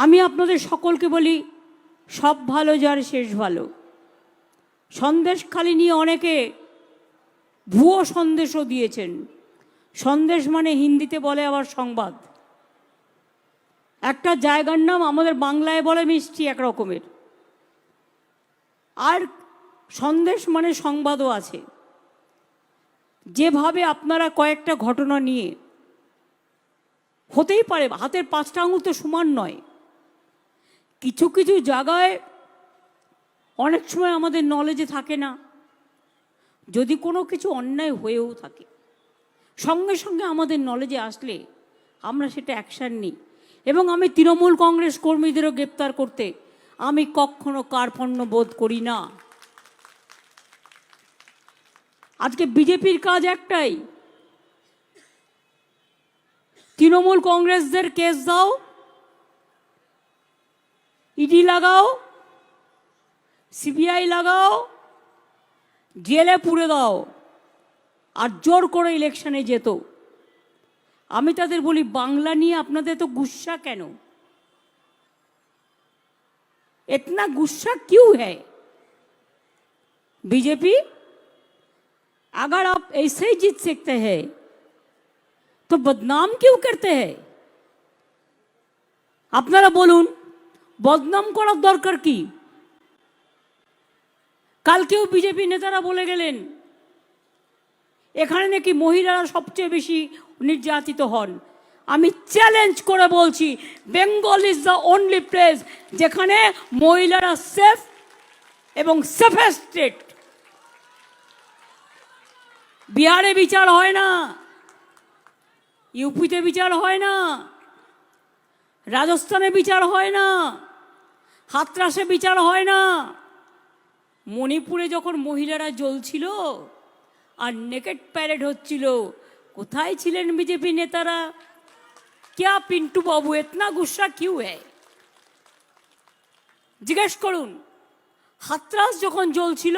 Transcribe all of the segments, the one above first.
আমি আপনাদের সকলকে বলি, সব ভালো যার শেষ ভালো। সন্দেশ খালি নিয়ে অনেকে ভুয়ো সন্দেশও দিয়েছেন। সন্দেশ মানে হিন্দিতে বলে আবার সংবাদ। একটা জায়গার নাম আমাদের বাংলায় বলে মিষ্টি এক রকমের। আর সন্দেশ মানে সংবাদও আছে। যেভাবে আপনারা কয়েকটা ঘটনা নিয়ে, হতেই পারে, হাতের পাঁচটা আঙুল তো সমান নয়। কিছু কিছু জায়গায় অনেক সময় আমাদের নলেজে থাকে না। যদি কোনো কিছু অন্যায় হয়েও থাকে, সঙ্গে সঙ্গে আমাদের নলেজে আসলে আমরা সেটা অ্যাকশান নিই। এবং আমি তৃণমূল কংগ্রেস কর্মীদেরও গ্রেপ্তার করতে আমি কখনো কার্পণ্য বোধ করি না। আজকে বিজেপির কাজ একটাই, তৃণমূল কংগ্রেসদের কেস দাও ইডি লাগাও সিবিআই লাগাও, জেলে পুড়ে দাও, আর জোর করে ইলেকশনে যেত। আমি তাদের বলি, বাংলা নিয়ে আপনাদের তো গুসা কেন? এতনা গুসা কিউ है বিজেপি আগার আপ এসেই জিত जीत सकते তো বদনাম बदनाम করতে करते আপনারা বলুন বদনাম করার দরকার কি? কালকেও বিজেপি নেতারা বলে গেলেন, এখানে নাকি মহিলারা সবচেয়ে বেশি নির্যাতিত হন। আমি চ্যালেঞ্জ করে বলছি Bengal is the only place যেখানে মহিলারা সেফ এবং সেফেস্ট স্টেট বিহারে বিচার হয় না, ইউপিতে বিচার হয় না, রাজস্থানে বিচার হয় না। হাতরাসে বিচার হয় না মণিপুরে যখন মহিলারা জ্বলছিল আর নেকেট প্যারেড হচ্ছিল কোথায় ছিলেন বিজেপি নেতারা ক্যা পিন্টু বাবু এতনা গুসা কিউ হ্যায় জিজ্ঞেস করুন হাতরাস যখন জ্বলছিল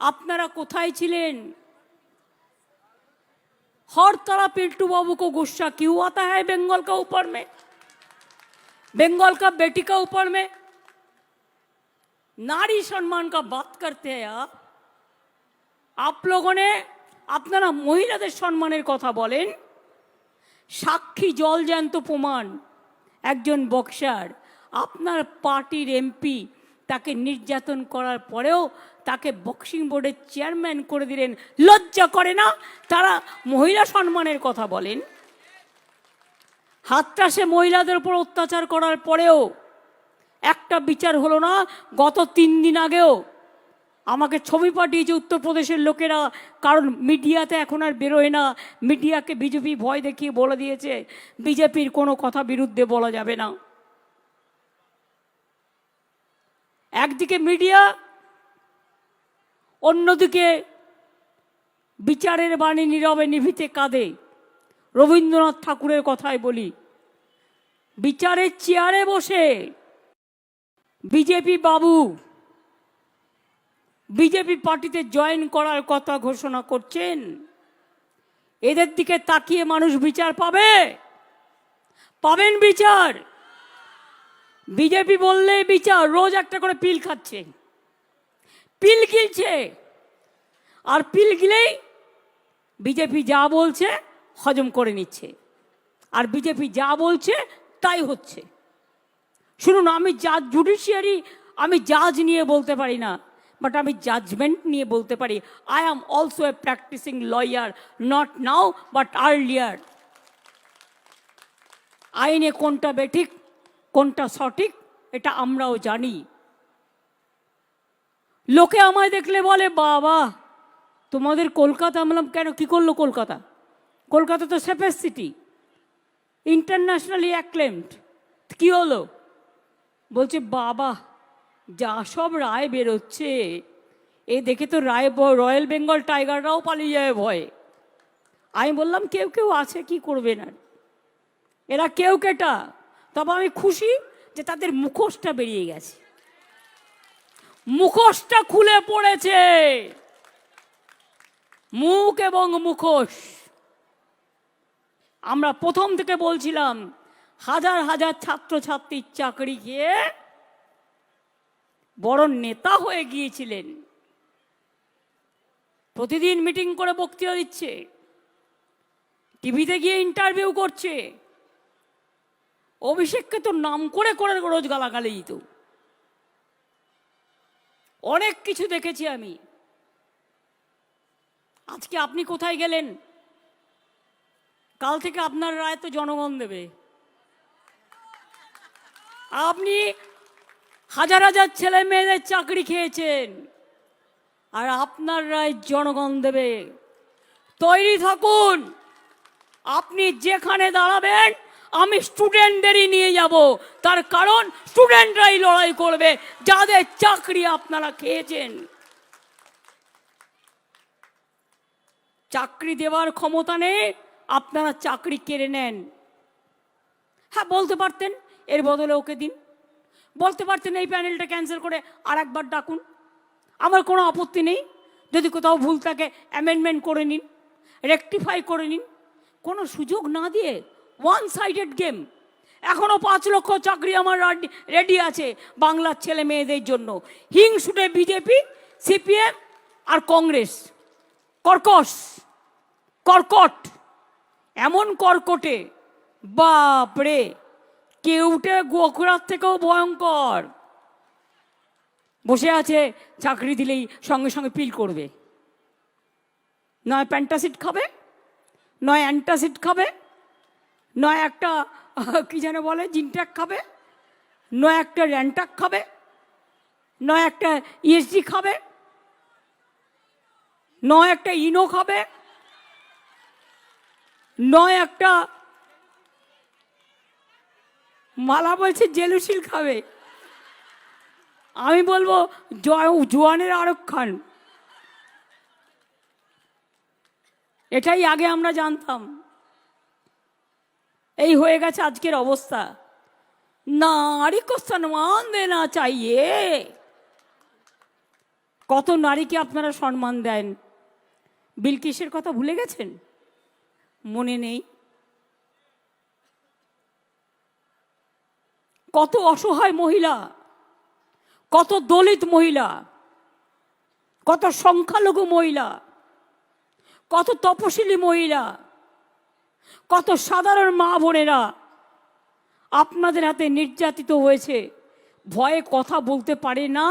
আপনারা কোথায় ছিলেন हर तरह पिंटू बाबू को गुस्सा क्यों आता है बंगाल का ऊपर में बंगाल का बेटी का ऊपर में नारी सम्मान का बात करते हैं आप आप लोगों ने আপনারা মহিলাদের সম্মানের কথা বলেন সাক্ষী জল জ্যান্ত প্রমাণ একজন বক্সার আপনার পার্টির এমপি তাকে নির্যাতন করার পরেও তাকে বক্সিং বোর্ডের চেয়ারম্যান করে দিলেন লজ্জা করে না তারা মহিলা সম্মানের কথা বলেন হাতটাসে মহিলাদের উপর অত্যাচার করার পরেও একটা বিচার হলো না, গত তিন দিন আগেও। আমাকে ছবি পাঠিয়েছে উত্তরপ্রদেশের লোকেরা, কারণ মিডিয়াতে এখন আর বেরোয় না। মিডিয়াকে বিজেপি ভয় দেখিয়ে বলে দিয়েছে, বিজেপির কোনো কথা বিরুদ্ধে বলা যাবে না। একদিকে মিডিয়া, অন্যদিকে বিচারের বাণী নীরবে নিভিতে কাঁদে। রবীন্দ্রনাথ ঠাকুরের কথাই বলি। বিচারের চেয়ারে বসে বিজেপি বাবু, বিজেপি পার্টিতে জয়েন করার কথা ঘোষণা করছেন। এদের দিকে তাকিয়ে মানুষ বিচার পাবে? পাবেন বিচার? বিজেপি বললেই বিচার, রোজ একটা করে পিল খাচ্ছে। পিল গিলছে। আর পিল গিলেই বিজেপি যা বলছে হজম করে নিচ্ছে। আর বিজেপি যা বলছে, তাই হচ্ছে। শুনুন, আমি জাজ জুডিশিয়ারি আমি জাজ নিয়ে বলতে পারি না বাট আমি জাজমেন্ট নিয়ে বলতে পারি। I am also a practising lawyer not now but earlier আইনে কোনটা বেঠিক, কোনটা সঠিক, এটা আমরাও জানি। লোকে আমায় দেখলে বলে, বাবা, তোমাদের কলকাতা বললাম, কেন? কি করল কলকাতা? কলকাতা তো সেফেস্ট সিটি ইন্টারন্যাশনালি অ্যাক্লেমড কী হলো? বলছে, বাবা, যা সব রায় বেরোচ্ছে, এ দেখে তো রায় রয়্যাল বেঙ্গল টাইগাররাও পালিয়ে যায় ভয়ে। আমি বললাম, কেউ কেউ আছে, কি করবে না? এরা কেউ কেটা? তবে আমি খুশি যে তাদের মুখোশটা বেরিয়ে গেছে। মুখোশটা খুলে পড়েছে। মুখ এবং মুখোশ। আমরা প্রথম থেকে বলছিলাম, হাজার হাজার ছাত্রছাত্রীর চাকরি খেয়ে বড় নেতা হয়ে গিয়েছিলেন। প্রতিদিন মিটিং করে বক্তৃতা দিচ্ছে, টিভিতে গিয়ে ইন্টারভিউ করছে। অভিষেককে তো নাম করে করে রোজ গালাগালি দিত। অনেক কিছু দেখেছি আমি। আজকে আপনি কোথায় গেলেন? কাল থেকে আপনার রায় তো জনগণ দেবে। আপনি হাজার হাজার ছেলে মেয়েদের চাকরি খেয়েছেন, আর আপনার রায় জনগণ দেবে। তৈরি থাকুন, আপনি যেখানে দাঁড়াবেন, আমি স্টুডেন্টদেরই নিয়ে যাব। তার কারণ স্টুডেন্টরাই লড়াই করবে, যাদের চাকরি আপনারা খেয়েছেন। চাকরি দেওয়ার ক্ষমতা নেই আপনারা চাকরি কেড়ে নেন। হ্যাঁ বলতে পারতেন, এর বদলে ওকে দিন। বলতে পারতেন এই প্যানেলটা ক্যান্সেল করে আর একবার ডাকুন। আমার কোনো আপত্তি নেই। যদি কোথাও ভুল থাকে অ্যামেন্ডমেন্ট করে নিন রেকটিফাই করে নিন। কোনো সুযোগ না দিয়ে ওয়ান সাইডেড গেম এখনও পাঁচ লক্ষ চাকরি আমার রেডি আছে বাংলার ছেলে মেয়েদের জন্য। হিংসুটে বিজেপি, সিপিএম আর কংগ্রেস। কর্কশ। কর্কট। এমন কর্কটে। বাপরে, কেউটে গোখরার থেকেও ভয়ঙ্কর। বসে আছে, চাকরি দিলেই সঙ্গে সঙ্গে পিল করবে। নয় প্যান্টাসিড খাবে, নয় অ্যান্টাসিড খাবে, নয় একটা, কি যেন বলে, জিনট্যাক খাবে, নয় একটা র্যান্টাক খাবে, নয় একটা ইএসডি খাবে, নয় একটা ইনো খাবে নয় একটা মালা বলছে জেলুশিল খাবে। আমি বলব জয়, জোয়ানের খান। এটাই আগে আমরা জানতাম। এই হয়ে গেছে আজকের অবস্থা। নারী কো সম্মান দেনা চাইয়ে। কত নারীকে আপনারা সম্মান দেন? বিলকিসের কথা ভুলে গেছেন? মনে নেই। কত অসহায় মহিলা, কত দলিত মহিলা, কত সংখ্যালঘু মহিলা, কত তপশিলি মহিলা, কত সাধারণ মা বোনেরা আপনাদের হাতে নির্যাতিত হয়েছে, ভয়ে কথা বলতে পারে না।